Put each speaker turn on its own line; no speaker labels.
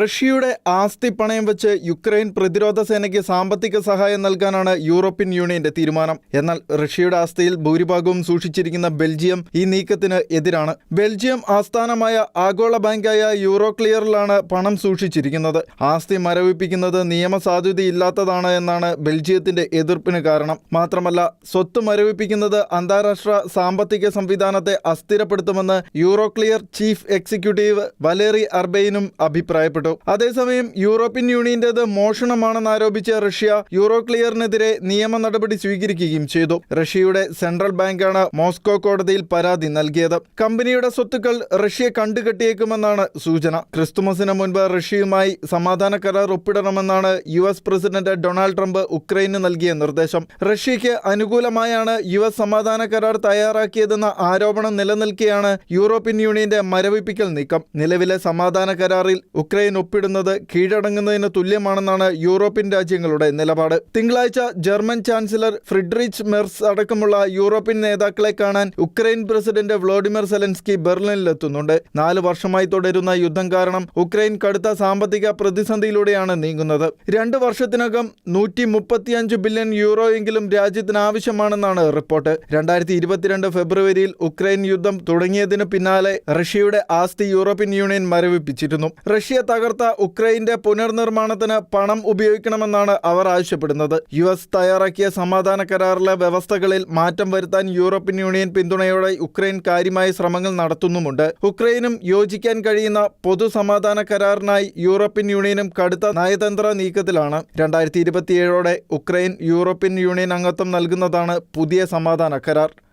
റഷ്യയുടെ ആസ്തി പണയം വെച്ച് യുക്രൈൻ പ്രതിരോധ സേനയ്ക്ക് സാമ്പത്തിക സഹായം നൽകാനാണ് യൂറോപ്യൻ യൂണിയന്റെ തീരുമാനം. എന്നാൽ റഷ്യയുടെ ആസ്തിയിൽ ഭൂരിഭാഗവും സൂക്ഷിച്ചിരിക്കുന്ന ബെൽജിയം ഈ നീക്കത്തിന് എതിരാണ്. ബെൽജിയം ആസ്ഥാനമായ ആഗോള ബാങ്കായ യൂറോക്ലിയറിലാണ് പണം സൂക്ഷിച്ചിരിക്കുന്നത്. ആസ്തി മരവിപ്പിക്കുന്നത് നിയമസാധുതയില്ലാത്തതാണ് എന്നാണ് ബെൽജിയത്തിന്റെ എതിർപ്പിന് കാരണം. മാത്രമല്ല സ്വത്ത് മരവിപ്പിക്കുന്നത് അന്താരാഷ്ട്ര സാമ്പത്തിക സംവിധാനത്തെ അസ്ഥിരപ്പെടുത്തുമെന്ന് യൂറോക്ലിയർ ചീഫ് എക്സിക്യൂട്ടീവ് വലേറി അർബെയിനും അഭിപ്രായപ്പെട്ടു. അതേസമയം യൂറോപ്യൻ യൂണിയന്റേത് മോഷണമാണെന്ന് ആരോപിച്ച റഷ്യ യൂറോ ക്ലിയറിനെതിരെ നിയമ നടപടി സ്വീകരിക്കുകയും ചെയ്തു. റഷ്യയുടെ സെൻട്രൽ ബാങ്കാണ് മോസ്കോ കോടതിയിൽ പരാതി നൽകിയത്. കമ്പനിയുടെ സ്വത്തുക്കൾ റഷ്യ കണ്ടുകെട്ടിയേക്കുമെന്നാണ് സൂചന. ക്രിസ്തുമസിന് മുൻപ് റഷ്യയുമായി സമാധാന കരാർ ഒപ്പിടണമെന്നാണ് U S president Donald Trump ഉക്രൈന് നൽകിയ നിർദ്ദേശം. റഷ്യയ്ക്ക് അനുകൂലമായാണ് യു എസ് സമാധാന കരാർ തയ്യാറാക്കിയതെന്ന ആരോപണം നിലനിൽക്കെയാണ് യൂറോപ്യൻ യൂണിയന്റെ മരവിപ്പിക്കൽ നീക്കം. നിലവിലെ സമാധാന കരാറിൽ ഉക്രൈൻ ഒപ്പിടുന്നത് കീഴടങ്ങുന്നതിന് തുല്യമാണെന്നാണ് യൂറോപ്യൻ രാജ്യങ്ങളുടെ നിലപാട്. തിങ്കളാഴ്ച ജർമ്മൻ ചാൻസലർ ഫ്രിഡ്രിച്ച് മെർസ് അടക്കമുള്ള യൂറോപ്യൻ നേതാക്കളെ കാണാൻ ഉക്രൈൻ പ്രസിഡന്റ് വ്ളോഡിമിർ സെലൻസ്കി ബെർലിനിലെത്തുന്നുണ്ട്. നാല് വർഷമായി തുടരുന്ന യുദ്ധം കാരണം ഉക്രൈൻ കടുത്ത സാമ്പത്തിക പ്രതിസന്ധിയിലൂടെയാണ് നീങ്ങുന്നത്. രണ്ട് വർഷത്തിനകം നൂറ്റി മുപ്പത്തിയഞ്ച് ബില്യൺ യൂറോ എങ്കിലും രാജ്യത്തിന് ആവശ്യമാണെന്നാണ് റിപ്പോർട്ട്. രണ്ടായിരത്തി ഇരുപത്തിരണ്ട് ഫെബ്രുവരിയിൽ ഉക്രൈൻ യുദ്ധം തുടങ്ങിയതിനു പിന്നാലെ റഷ്യയുടെ ആസ്തി യൂറോപ്യൻ യൂണിയൻ മരവിപ്പിച്ചിരുന്നു. റഷ്യ തകർത്ത ഉക്രൈന്റെ പുനർനിർമ്മാണത്തിന് പണം ഉപയോഗിക്കണമെന്നാണ് അവർ ആവശ്യപ്പെടുന്നത്. യു എസ് തയ്യാറാക്കിയ സമാധാന കരാറിലെ വ്യവസ്ഥകളിൽ മാറ്റം വരുത്താൻ യൂറോപ്യൻ യൂണിയൻ പിന്തുണയോടെ ഉക്രൈൻ കാര്യമായ ശ്രമങ്ങൾ നടത്തുന്നുമുണ്ട്. ഉക്രൈനും യോജിക്കാൻ കഴിയുന്ന പൊതു സമാധാന കരാറിനായി യൂറോപ്യൻ യൂണിയനും കടുത്ത നയതന്ത്ര നീക്കത്തിലാണ്. രണ്ടായിരത്തി ഇരുപത്തിയേഴോടെ ഉക്രൈൻ യൂറോപ്യൻ യൂണിയൻ അംഗത്വം നൽകുന്നതാണ് പുതിയ സമാധാന കരാർ.